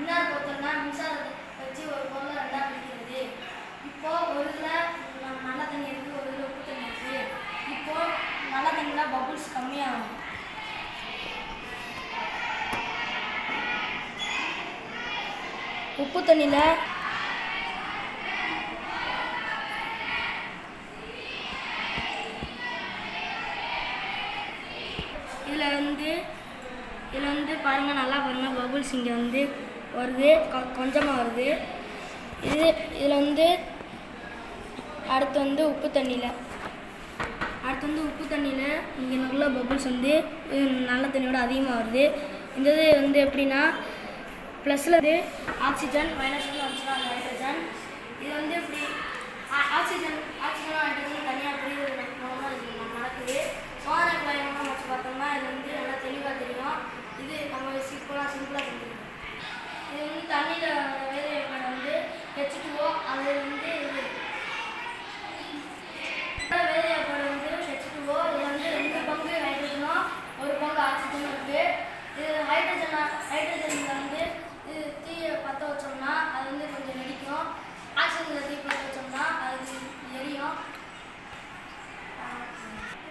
மின்னார் பொருத்தம்னா மின்சாரத்தை வச்சு ஒரு பொருளை ரெண்டாக பிடிக்கிறது இப்போ ஒரு இதில் நல்ல தண்ணி இருக்குது ஒரு இதில் உப்பு தண்ணி இருக்குது இப்போ நல்ல தண்ணியில் பபுள்ஸ் கம்மியாகும். உப்பு தண்ணியில் இதில் வந்து இதில் வந்து பாருங்கள் நல்லா பாருங்கள் பபுள்ஸ் இங்கே வந்து வருது கொஞ்சமாக வருது. இது இதில் வந்து அடுத்து வந்து உப்பு தண்ணியில். அடுத்து வந்து உப்பு தண்ணியில் இங்கே நல்ல பபுள்ஸ் வந்து நல்ல தண்ணியோட அதிகமாக வருது. இந்த இது வந்து எப்படின்னா ப்ளஸில் இது ஆக்சிஜன் மைனஸில் வந்துச்சுன்னா நைட்ரஜன் இது வந்து எப்படி ஆக்சிஜன் ஆக்சிஜனும் ஹைட்ரஜனும் தனியாக பிரிவு மூலமாக இது நடக்குது சோதனை பயணமாக வச்சு பார்த்தோம்னா இது வந்து நல்லா தெளிவாக தெரியும் இது நம்ம சிம்பிளாக சிம்பிளாக செஞ்சுருக்கோம் இது வந்து தண்ணியில் வேறு வந்து ஹெச்2ஓ அது வந்து இது வேதியப்படு வந்து ஹெச்2ஓ இது வந்து ரெண்டு பங்கு ஹைட்ரஜனும் ஒரு பங்கு ஆக்சிஜனும் இருக்குது இது ஹைட்ரஜன் ஹைட்ரஜனில் வந்து இது தீயை பற்ற வச்சோம்னா அது வந்து கொஞ்சம் வெடிக்கும். ஆக்சிஜனில் தீ பற்ற வச்சோம்னா அது எரியும்.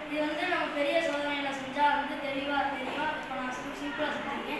இது வந்து நம்ம பெரிய சோதனையில் செஞ்சால் வந்து தெளிவாக தெரியும் இப்போ நான் சிம்பிளாக சொல்லியிருக்கேன்